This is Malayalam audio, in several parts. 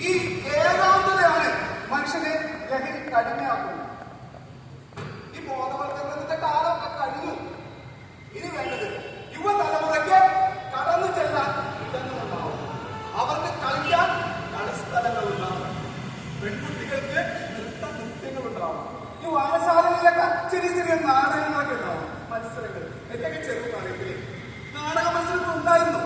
ഈ ഏകാന്തതയാണ് മനുഷ്യനെ ലഹരി കടിമയാക്കുന്നത് ഈ ബോധവൽക്കരണത്തിന്റെ കാലമൊക്കെ കഴിഞ്ഞു. ഇനി വേണ്ടത് യുവതലമുറയ്ക്ക് കടന്നു ചെല്ലാൻ ഇടങ്ങളുണ്ടാവും അവർക്ക് കളിക്കാൻ കളിസ്ഥലങ്ങളുണ്ടാവും പെൺകുട്ടികൾക്ക് നൃത്ത നൃത്യങ്ങളുണ്ടാവും ഈ വായനശാലകളിലൊക്കെ ചെറിയ ചെറിയ നാടകങ്ങളൊക്കെ ഉണ്ടാവും. മത്സരങ്ങൾ. എന്തൊക്കെ ചെറുപ്പമാണെങ്കിൽ നാടക മത്സരങ്ങൾ ഉണ്ടായിരുന്നു.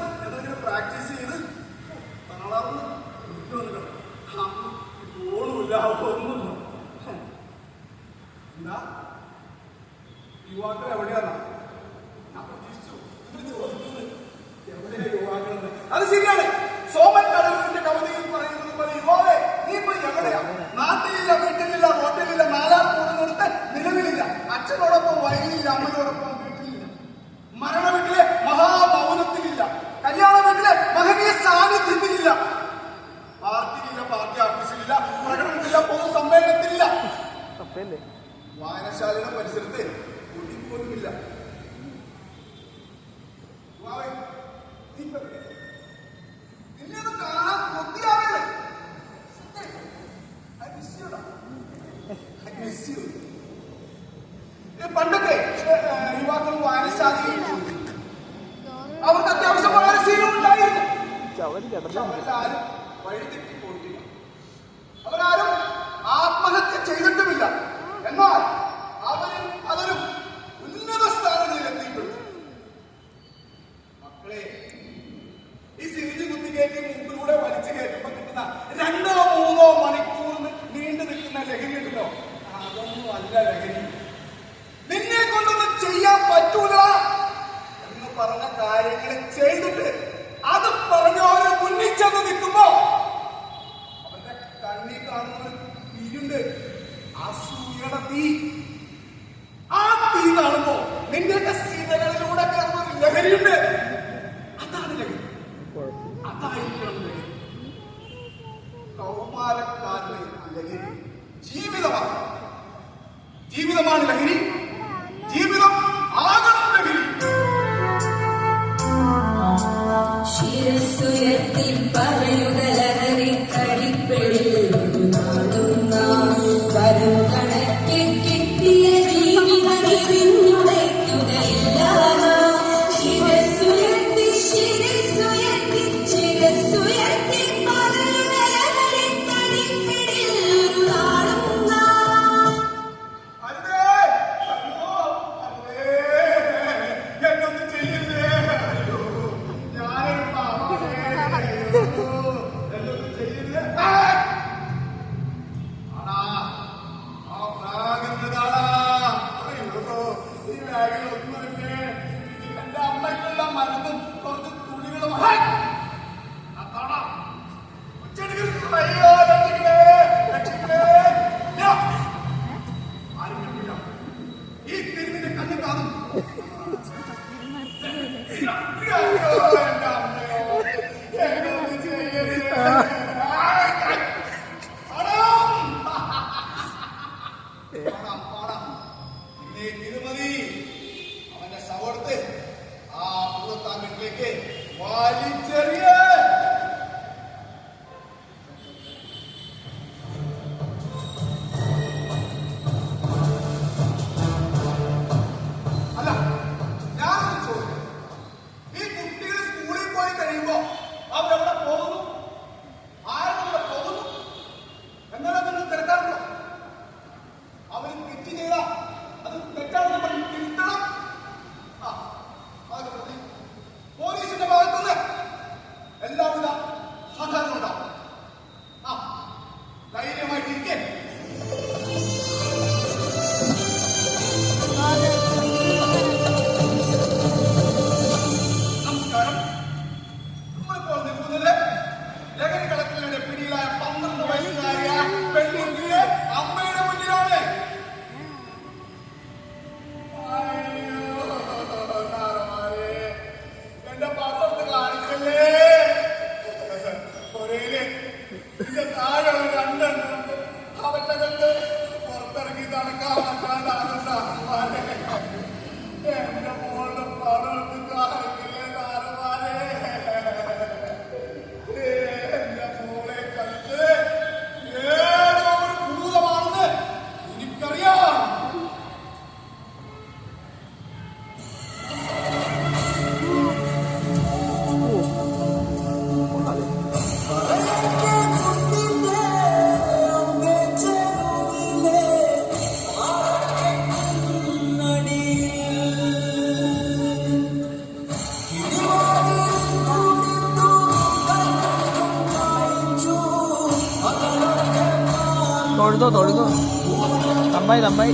bay tầm bay.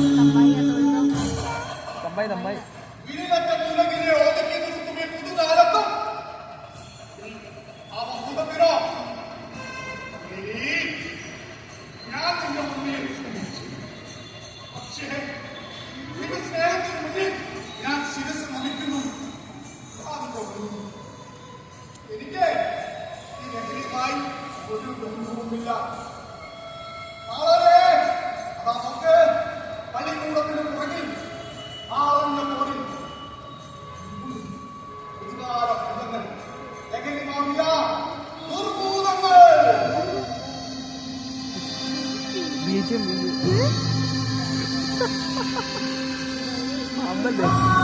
Tầm bay tầm bay. À, அம்மன்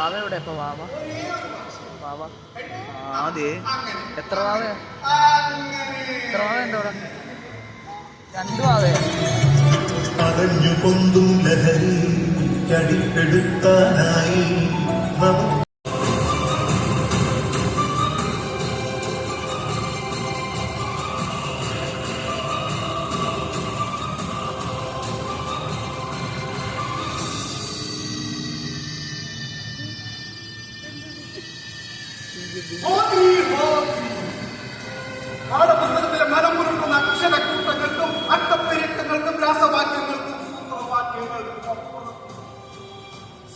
വാവ എവിടെ? ഇപ്പൊ വാവ? വാവ? ആദ്യ. എത്ര വാവ എത്ര വാവ ഉണ്ട് അവിടെ? രണ്ടു വാവ അടഞ്ഞു കൊന്തു ലഹരി ചടിപ്പെടുത്താനായി നമുക്ക്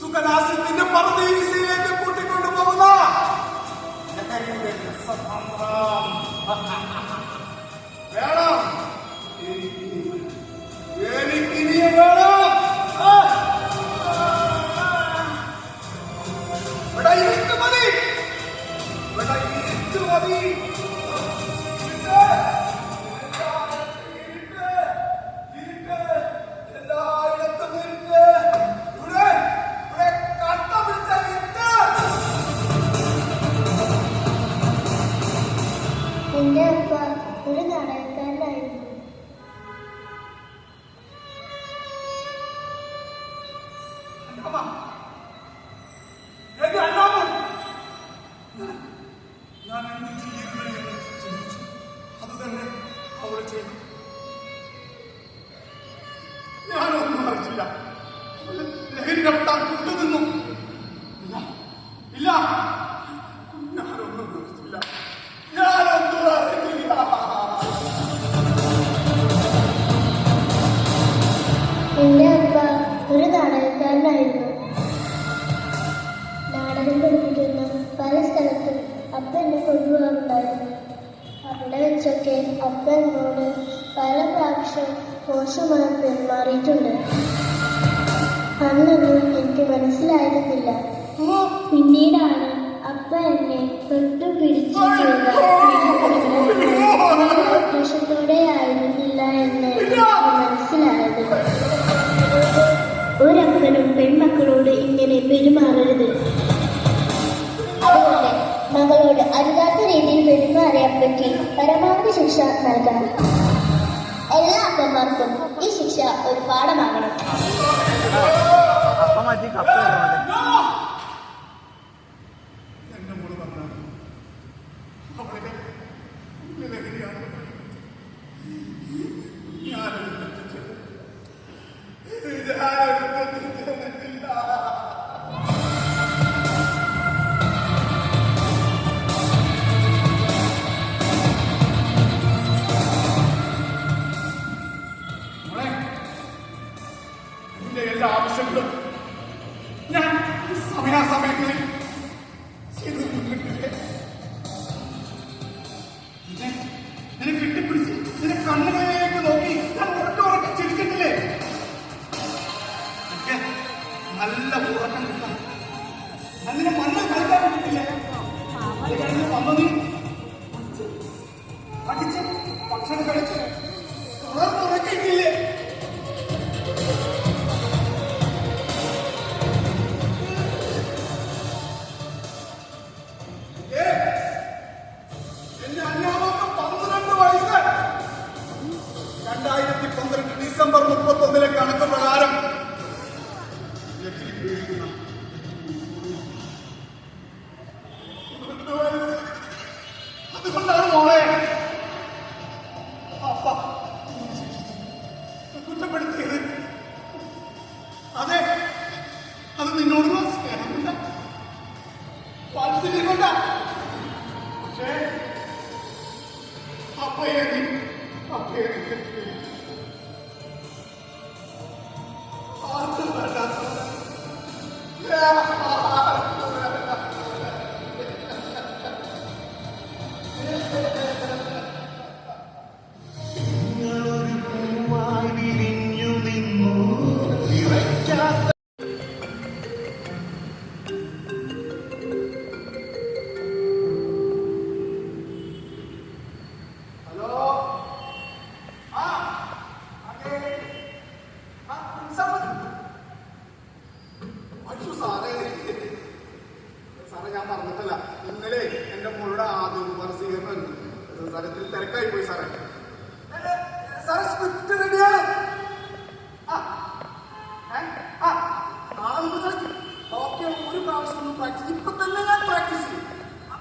സുഖനാശത്തിന്റെ പർദീസിലേക്ക് കൂട്ടിക്കൊണ്ടുപോകുന്ന വേണം. എനിക്കിനി മതി. സംഭവിച്ചേ ഞാനൊന്നും അറിഞ്ഞില്ല. ലഹരിയുടെ കുറ്റക്കാരൻക്ക് പരമാവധി ശിക്ഷ നൽകണം. എല്ലാ അമ്മമാർക്കും ഈ ശിക്ഷ ഒരു പാഠമാകണം. And if you really know the തിരക്കായി പോയി സാറേ സാറേ സ്ക്രിപ്റ്റ് റെഡിയാണ് നാളെ മുതൽ ഓക്കെ ഒരു പ്രാവശ്യം ഒന്നും പ്രാക്ടീസ് ഇപ്പൊ തന്നെ ഞാൻ പ്രാക്ടീസ് ചെയ്യും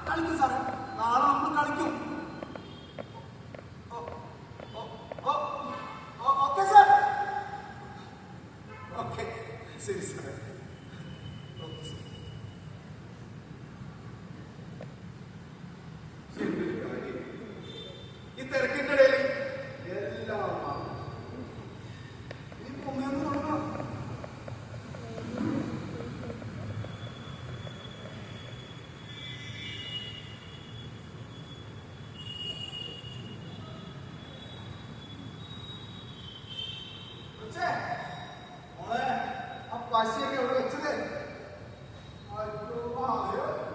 കളിക്കും സാറേ നാളെ നമ്മൾ കളിക്കും ഓക്കെ സാർ ഓക്കെ ശരി സാറേ today. I do my father.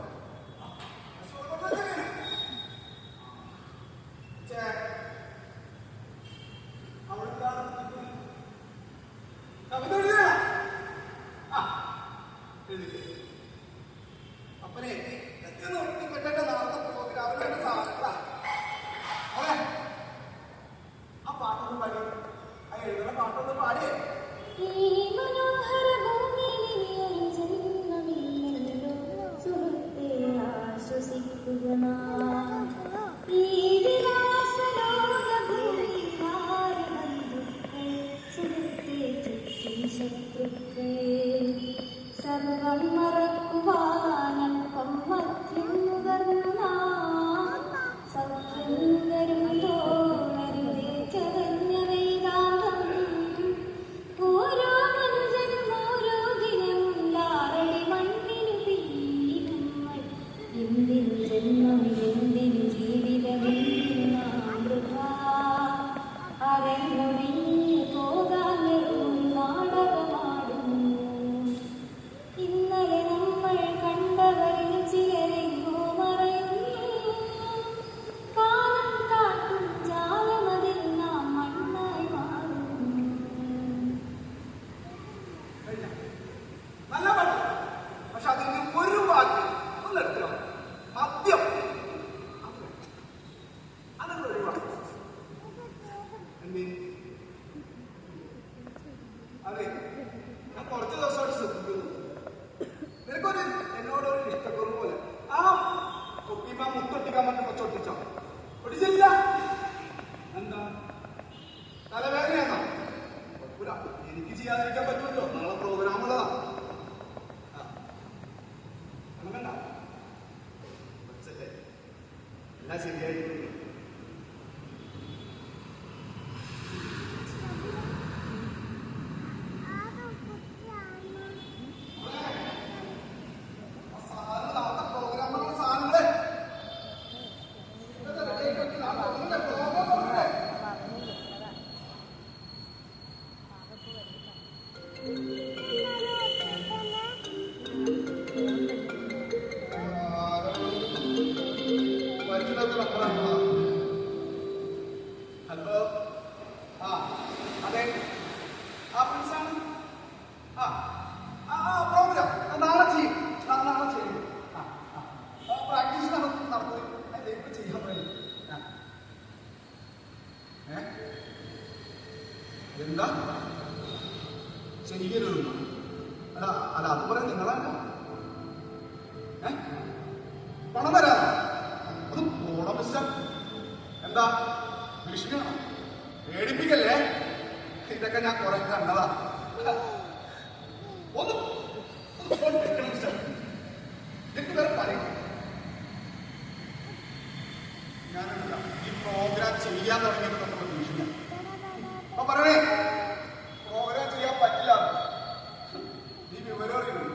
വിവരം അറിയുന്നു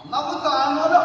അന്നത് കാണുമല്ലോ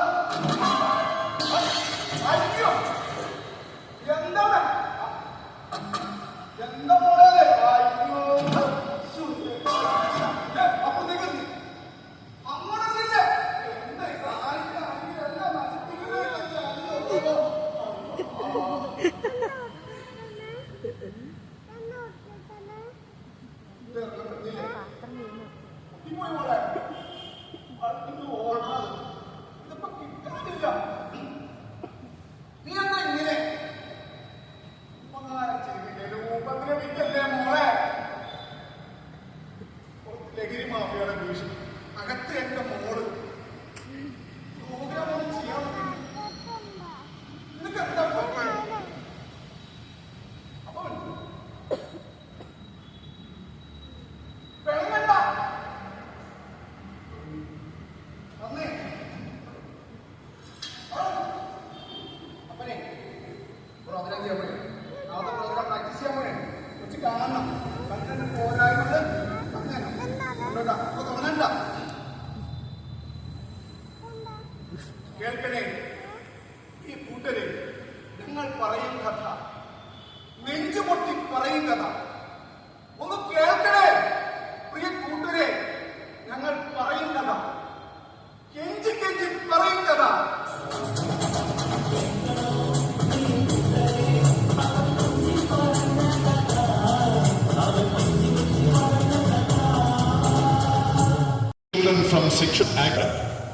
Children from section act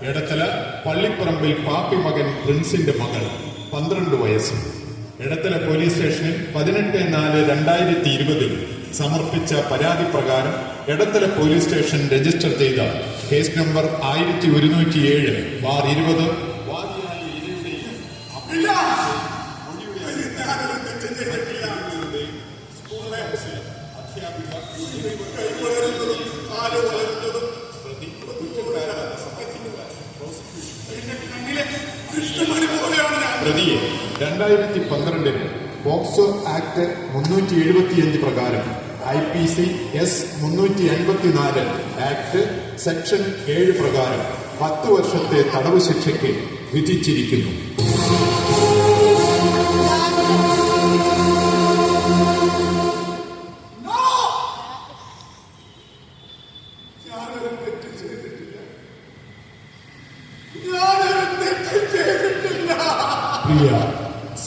Edathala Pallipparambil Pappi മകൻ പ്രിൻസിന്റെ മകൾ പന്ത്രണ്ട് വയസ്സ്. എടത്തല പോലീസ് സ്റ്റേഷനിൽ പതിനെട്ട് നാല് രണ്ടായിരത്തി ഇരുപതിൽ സമർപ്പിച്ച പരാതി പ്രകാരം എടത്തല പോലീസ് സ്റ്റേഷൻ രജിസ്റ്റർ ചെയ്ത കേസ് നമ്പർ ആയിരത്തി ഒരുന്നൂറ്റി ഏഴ് ബാർ ഇരുപത് രണ്ടായിരത്തി പന്ത്രണ്ടിന് പോക്സോ ആക്ട് മുന്നൂറ്റി എഴുപത്തിയഞ്ച് പ്രകാരം ഐ പി സി എസ് മുന്നൂറ്റി അൻപത്തിനാല് ആക്ട് സെക്ഷൻ ഏഴ് പ്രകാരം പത്ത് വർഷത്തെ തടവ് ശിക്ഷയ്ക്ക് വിധിച്ചിരിക്കുന്നു.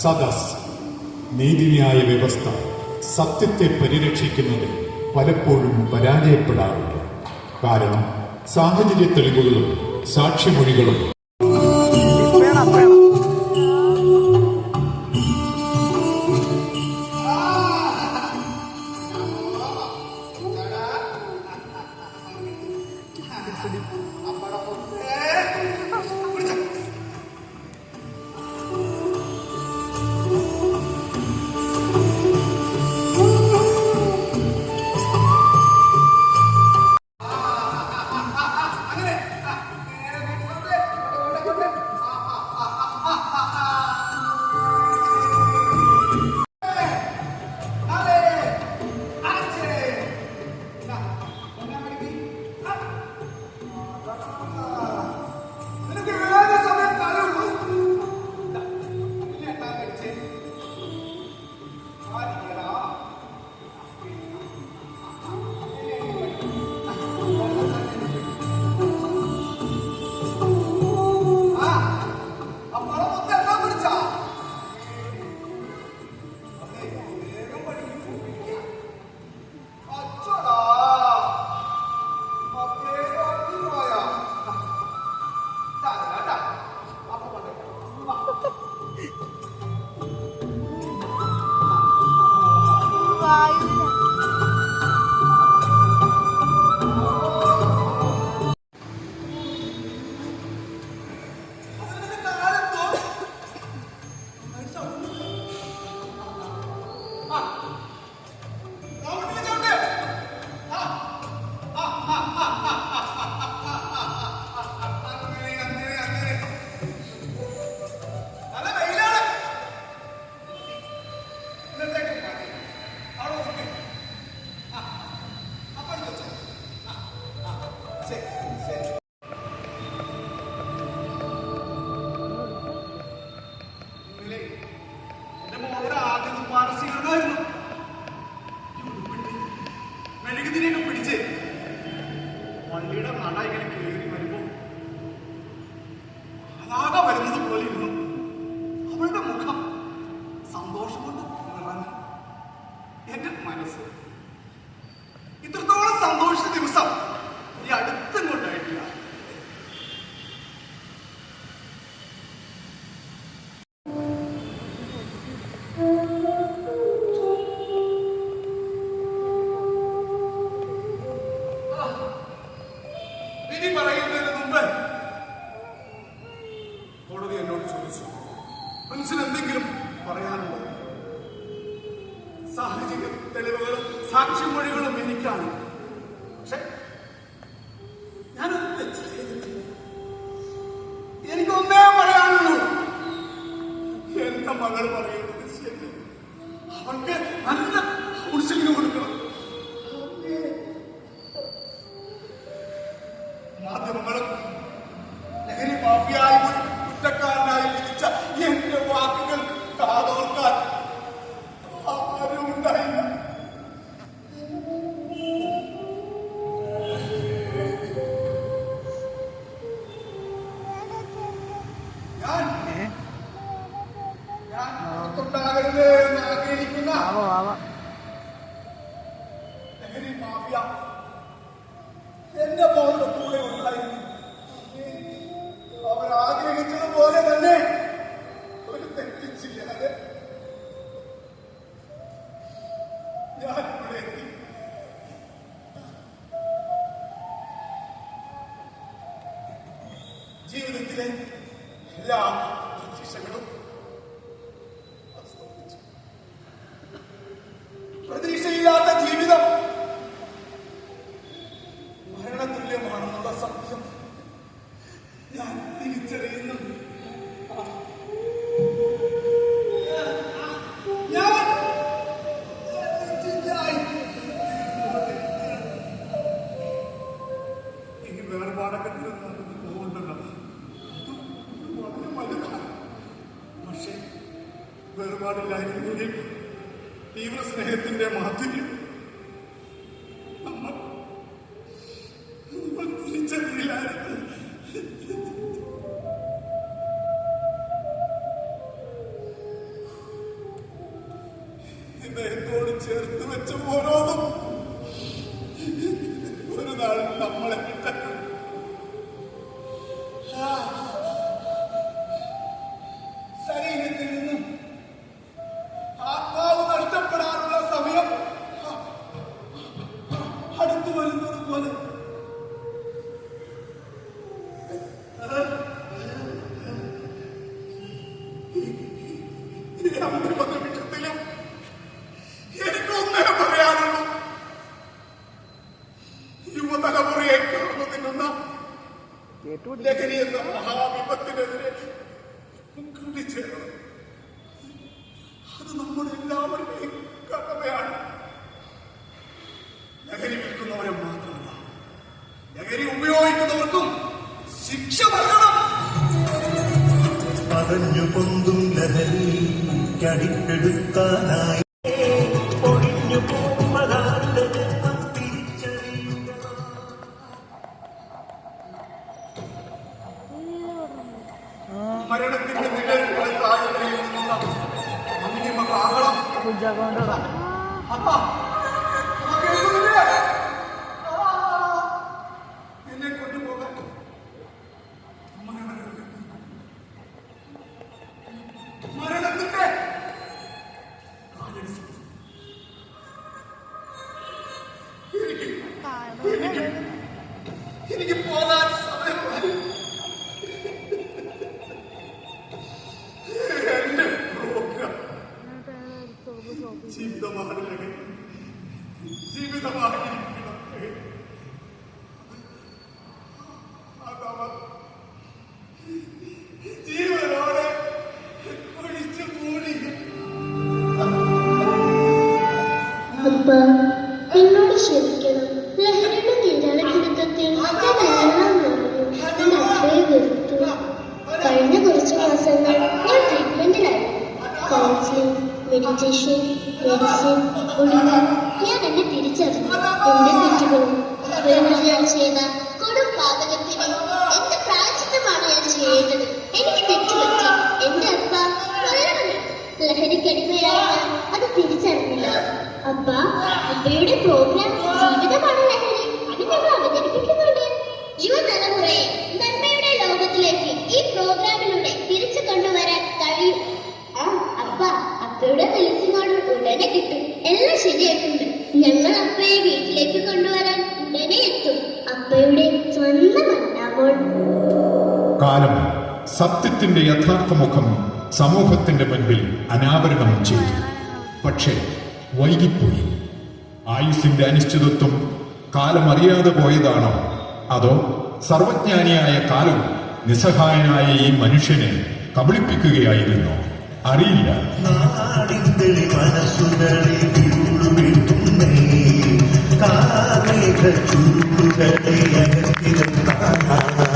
സദസ് നീതിന്യായ വ്യവസ്ഥ സത്യത്തെ പരിരക്ഷിക്കുന്നതിൽ പലപ്പോഴും പരാജയപ്പെടാറുണ്ട്. കാരണം സാഹചര്യ തെളിവുകളും സാക്ഷിമൊഴികളും I'm not going to be 아무나 ജീവിതത്തിലെ എല്ലാ ദുർശിക്ഷകളും ഹൃദയത്തോട് ചേർത്ത് വെച്ച ഓരോന്നും വേണ്ടി ഉപയോഗിക്കുന്നവർക്കും ശിക്ഷ നൽകണം. പതഞ്ഞു പൊന്തും ലഹരിക്കടിപ്പെടുത്താനായി जीवित जीवित കാലം സത്യത്തിന്റെ യഥാർത്ഥ മുഖം സമൂഹത്തിന്റെ മുൻപിൽ അനാവരണം ചെയ്തു. പക്ഷേ വൈകിപ്പോയി. ആയുസിന്റെ അനിശ്ചിതത്വം കാലം അറിയാതെ പോയതാണോ? അതോ സർവജ്ഞാനിയായ കാലം നിസ്സഹായനായ ഈ മനുഷ്യനെ കബളിപ്പിക്കുകയായിരുന്നു? അറിയില്ല. ചൂടുകളെ ഉണർന്നിട്ടുള്ള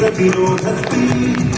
പ്രതിരോധത്തിൽ